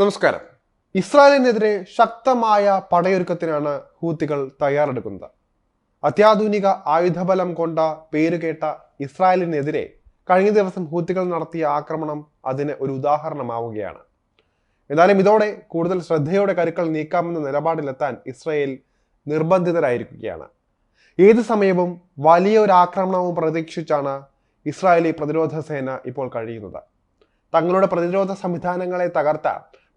നമസ്കാരം. ഇസ്രായേലിനെതിരെ ശക്തമായ പടയൊരുക്കത്തിനാണ് ഹൂത്തികൾ തയ്യാറെടുക്കുന്നത്. അത്യാധുനിക ആയുധബലം കൊണ്ട പേരുകേട്ട ഇസ്രായേലിനെതിരെ കഴിഞ്ഞ ദിവസം ഹൂത്തികൾ നടത്തിയ ആക്രമണം അതിന് ഒരു ഉദാഹരണമാവുകയാണ്. എന്നാലും ഇതോടെ കൂടുതൽ ശ്രദ്ധയോടെ കരുക്കൾ നീക്കാമെന്ന നിലപാടിലെത്താൻ ഇസ്രായേൽ നിർബന്ധിതരായിരിക്കുകയാണ്. ഏത് സമയവും വലിയ ഒരു ആക്രമണവും പ്രതീക്ഷിച്ചാണ് ഇസ്രായേലി പ്രതിരോധ സേന ഇപ്പോൾ കഴിയുന്നത്. തങ്ങളുടെ പ്രതിരോധ സംവിധാനങ്ങളെ തകർത്ത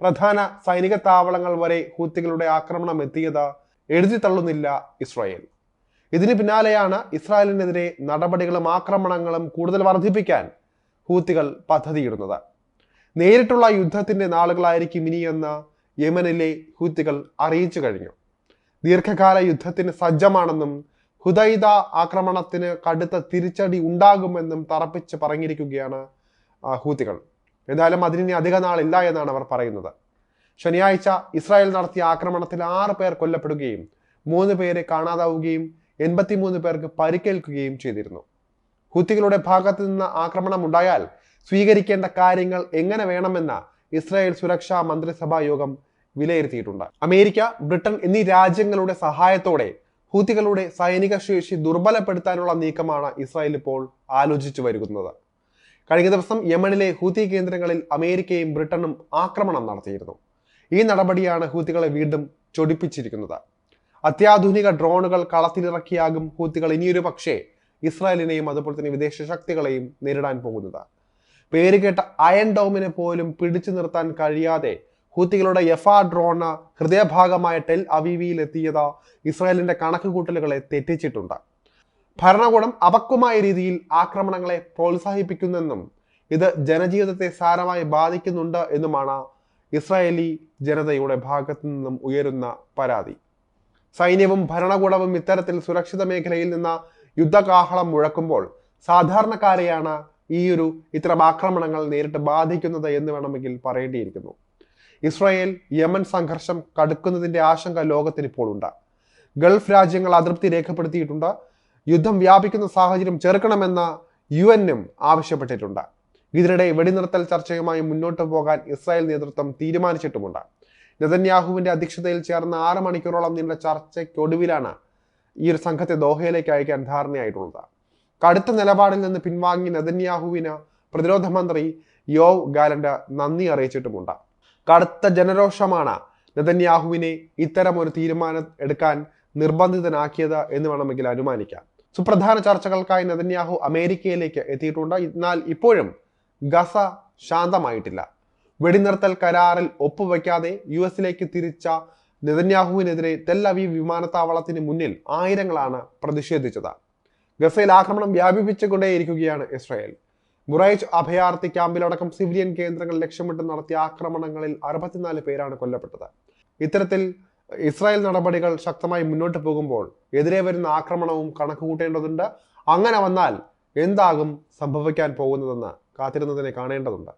പ്രധാന സൈനിക താവളങ്ങൾ വരെ ഹൂത്തികളുടെ ആക്രമണം എത്തിയത് എഴുതി തള്ളുന്നില്ല ഇസ്രായേൽ. ഇതിന് പിന്നാലെയാണ് ഇസ്രായേലിനെതിരെ നടപടികളും ആക്രമണങ്ങളും കൂടുതൽ വർദ്ധിപ്പിക്കാൻ ഹൂത്തികൾ പദ്ധതിയിടുന്നത്. നേരിട്ടുള്ള യുദ്ധത്തിന്റെ നാളുകളായിരിക്കും ഇനിയെന്ന് യമനിലെ ഹൂത്തികൾ അറിയിച്ചു കഴിഞ്ഞു. ദീർഘകാല യുദ്ധത്തിന് സജ്ജമാണെന്നും ഹുദൈദ ആക്രമണത്തിന് കടുത്ത തിരിച്ചടി ഉണ്ടാകുമെന്നും തറപ്പിച്ച് പറഞ്ഞിരിക്കുകയാണ് ഹൂത്തികൾ. എന്തായാലും അതിനി അധിക നാളില്ല എന്നാണ് അവർ പറയുന്നത്. ശനിയാഴ്ച ഇസ്രായേൽ നടത്തിയ ആക്രമണത്തിൽ ആറ് പേർ കൊല്ലപ്പെടുകയും മൂന്ന് പേരെ കാണാതാവുകയും എൺപത്തിമൂന്ന് പേർക്ക് പരിക്കേൽക്കുകയും ചെയ്തിരുന്നു. ഹുത്തികളുടെ ഭാഗത്ത് നിന്ന് ആക്രമണം ഉണ്ടായാൽ സ്വീകരിക്കേണ്ട കാര്യങ്ങൾ എങ്ങനെ വേണമെന്ന ഇസ്രായേൽ സുരക്ഷാ മന്ത്രിസഭാ യോഗം വിലയിരുത്തിയിട്ടുണ്ട്. അമേരിക്ക ബ്രിട്ടൻ എന്നീ രാജ്യങ്ങളുടെ സഹായത്തോടെ ഹൂത്തികളുടെ സൈനിക ശേഷി ദുർബലപ്പെടുത്താനുള്ള നീക്കമാണ് ഇസ്രായേൽ ഇപ്പോൾ ആലോചിച്ചു വരുന്നത്. കഴിഞ്ഞ ദിവസം യമനിലെ ഹൂതി കേന്ദ്രങ്ങളിൽ അമേരിക്കയും ബ്രിട്ടനും ആക്രമണം നടത്തിയിരുന്നു. ഈ നടപടിയാണ് ഹൂത്തികളെ വീണ്ടും ചൊടിപ്പിച്ചിരിക്കുന്നത്. അത്യാധുനിക ഡ്രോണുകൾ കളത്തിലിറക്കിയാകും ഹൂത്തികൾ ഇനിയൊരു പക്ഷേ ഇസ്രായേലിനെയും അതുപോലെ തന്നെ വിദേശ ശക്തികളെയും നേരിടാൻ പോകുന്നത്. പേരുകേട്ട അയൺ ഡോമിനെ പോലും പിടിച്ചു നിർത്താൻ കഴിയാതെ ഹൂത്തികളുടെ എഫാ ഡ്രോണ് ഹൃദയഭാഗമായ ടെൽ അവീവിയിൽ എത്തിയത് ഇസ്രായേലിന്റെ കണക്കുകൂട്ടലുകളെ തെറ്റിച്ചിട്ടുണ്ട്. ഭരണകൂടം അപക്വമായ രീതിയിൽ ആക്രമണങ്ങളെ പ്രോത്സാഹിപ്പിക്കുന്നെന്നും ഇത് ജനജീവിതത്തെ സാരമായി ബാധിക്കുന്നുണ്ട് എന്നുമാണ് ഇസ്രായേലി ജനതയുടെ ഭാഗത്തു നിന്നും ഉയരുന്ന പരാതി. സൈന്യവും ഭരണകൂടവും ഇത്തരത്തിൽ സുരക്ഷിത മേഖലയിൽ നിന്ന് യുദ്ധകാഹളം മുഴക്കുമ്പോൾ സാധാരണക്കാരെയാണ് ഈ ഒരു ഇത്തരം ആക്രമണങ്ങൾ നേരിട്ട് ബാധിക്കുന്നത് എന്ന് വേണമെങ്കിൽ പറയേണ്ടിയിരിക്കുന്നു. ഇസ്രായേൽ യമൻ സംഘർഷം കടുക്കുന്നതിന്റെ ആശങ്ക ലോകത്തിന് ഇപ്പോൾ ഉണ്ട് ഗൾഫ് രാജ്യങ്ങൾ അതൃപ്തി രേഖപ്പെടുത്തിയിട്ടുണ്ട്. യുദ്ധം വ്യാപിക്കുന്ന സാഹചര്യം ചെറുക്കണമെന്ന് യു എന്നും ആവശ്യപ്പെട്ടിട്ടുണ്ട്. ഇതിനിടെ വെടിനിർത്തൽ ചർച്ചയുമായി മുന്നോട്ട് പോകാൻ ഇസ്രായേൽ നേതൃത്വം തീരുമാനിച്ചിട്ടുമുണ്ട്. നെതന്യാഹുവിന്റെ അധ്യക്ഷതയിൽ ചേർന്ന ആറ് മണിക്കൂറോളം നീണ്ട ചർച്ചയ്ക്കൊടുവിലാണ് ഈ ഒരു സംഘത്തെ ദോഹയിലേക്ക് അയക്കാൻ ധാരണയായിട്ടുള്ളത്. കടുത്ത നിലപാടിൽ നിന്ന് പിൻവാങ്ങി നെതന്യാഹുവിന് പ്രതിരോധ മന്ത്രി യോവ് ഗാലന്റ് നന്ദി അറിയിച്ചിട്ടുമുണ്ട്. കടുത്ത ജനരോഷമാണ് നെതന്യാഹുവിനെ ഇത്തരം ഒരു തീരുമാനം എടുക്കാൻ നിർബന്ധിതനാക്കിയത് എന്ന് വേണമെങ്കിൽ അനുമാനിക്കാം. സുപ്രധാന ചർച്ചകൾക്കായി നെതന്യാഹു അമേരിക്കയിലേക്ക് എത്തിയിട്ടുണ്ട്. എന്നാൽ ഇപ്പോഴും ഗസ ശാന്തമായിട്ടില്ല. വെടിനിർത്തൽ കരാറിൽ ഒപ്പുവെക്കാതെ യു എസിലേക്ക് തിരിച്ച നെതന്യാഹുവിനെതിരെ തെൽ അവീവ് വിമാനത്താവളത്തിന് മുന്നിൽ ആയിരങ്ങളാണ് പ്രതിഷേധിച്ചത്. ഗസയിൽ ആക്രമണം വ്യാപിപ്പിച്ചുകൊണ്ടേയിരിക്കുകയാണ് ഇസ്രായേൽ. മുറൈജ് അഭയാർത്ഥി ക്യാമ്പിലടക്കം സിവിലിയൻ കേന്ദ്രങ്ങൾ ലക്ഷ്യമിട്ട് നടത്തിയ ആക്രമണങ്ങളിൽ അറുപത്തിനാല് പേരാണ് കൊല്ലപ്പെട്ടത്. ഇത്തരത്തിൽ ഇസ്രായേൽ നടപടികൾ ശക്തമായി മുന്നോട്ട് പോകുമ്പോൾ എതിരെ വരുന്ന ആക്രമണവും കണക്കുകൂട്ടേണ്ടതുണ്ട്. അങ്ങനെ വന്നാൽ എന്താകും സംഭവിക്കാൻ പോകുന്നതെന്ന് കാത്തിരുന്നതിനെ കാണേണ്ടതുണ്ട്.